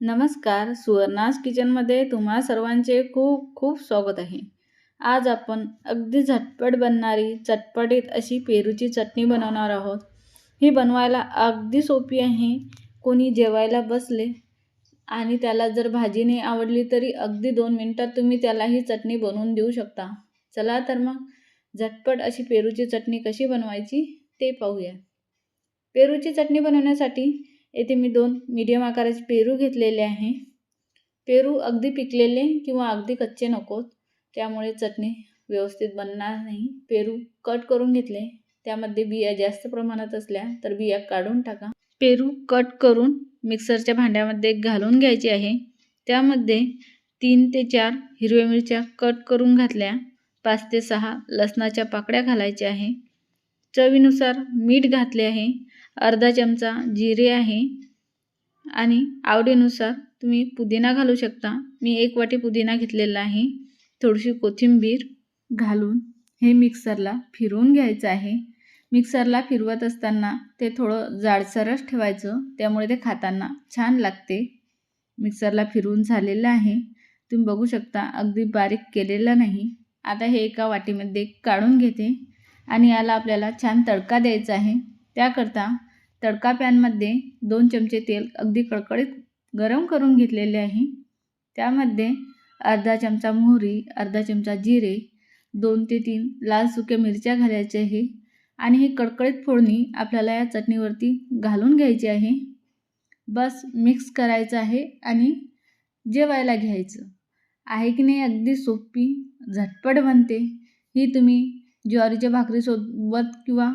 नमस्कार सुवर्णास किचनमध्ये तुम्हा सर्वांचे खूप खूप स्वागत आहे. आज आपण अगदी झटपट बनणारी चटपटीत अशी पेरूची चटणी बनवणार आहोत. ही बनवायला अगदी सोपी आहे. कोणी जेवायला बसले आणि त्याला जर भाजी नाही आवडली तरी अगदी दोन मिनटात तुम्ही त्याला ही चटणी बनवून देऊ शकता. चला तर मग झटपट अशी पेरूची चटणी कशी बनवायची ते पाहूया. पेरूची चटणी बनवण्यासाठी येथे मी दोन मीडियम आकाराचे पेरू घेतलेले आहे. पेरू अगदी पिकलेले किंवा अगदी कच्चे नकोत. त्यामुळे चटणी व्यवस्थित बनणार नाही. पेरू कट करून घेतले. त्यामध्ये बिया जास्त प्रमाणात असल्या तर बिया काढून टाका. पेरू कट करून मिक्सरच्या भांड्यामध्ये घालून घ्यायचे आहे. त्यामध्ये तीन ते चार हिरव्या मिरच्या कट करून घातल्या. पाच ते सहा लसणाच्या पाकळ्या घालायच्या आहे. चवीनुसार मीठ घातले आहे अर्धा चमचा जिरे आहे आणि आवडीनुसार तुम्ही पुदिना घालू शकता. मी एक वाटी पुदिना घेतलेला आहे. थोडीशी कोथिंबीर घालून हे मिक्सरला फिरवून घ्यायचं आहे. मिक्सरला फिरवत असताना ते थोडं जाडसरच ठेवायचं त्यामुळे ते खाताना छान लागते. मिक्सरला फिरवून झालेलं आहे. तुम्ही बघू शकता अगदी बारीक केलेलं नाही. आता हे एका वाटीमध्ये काढून घेते. आणि याला आपल्याला छान तडका द्यायचा आहे. त्याकरता तडका पॅनमध्ये दोन चमचे तेल अगदी कडकडीत गरम करून घेतलेले आहे. त्यामध्ये अर्धा चमचा मोहरी अर्धा चमचा जिरे दोन ते तीन लाल सुक्या मिरच्या घालायच्या आहे. आणि ही कडकडीत फोडणी आपल्याला या चटणीवरती घालून घ्यायची आहे. बस मिक्स करायचं आहे आणि जेवायला घ्यायचं. आहे की नाही अगदी सोपी झटपट बनते. ही तुम्ही ज्वारीच्या भाकरीसोबत किंवा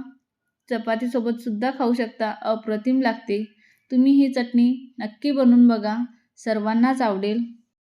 चपातीसोबतसुद्धा खाऊ शकता. अप्रतिम लागते. तुम्ही ही चटणी नक्की बनवून बघा. सर्वांनाच आवडेल.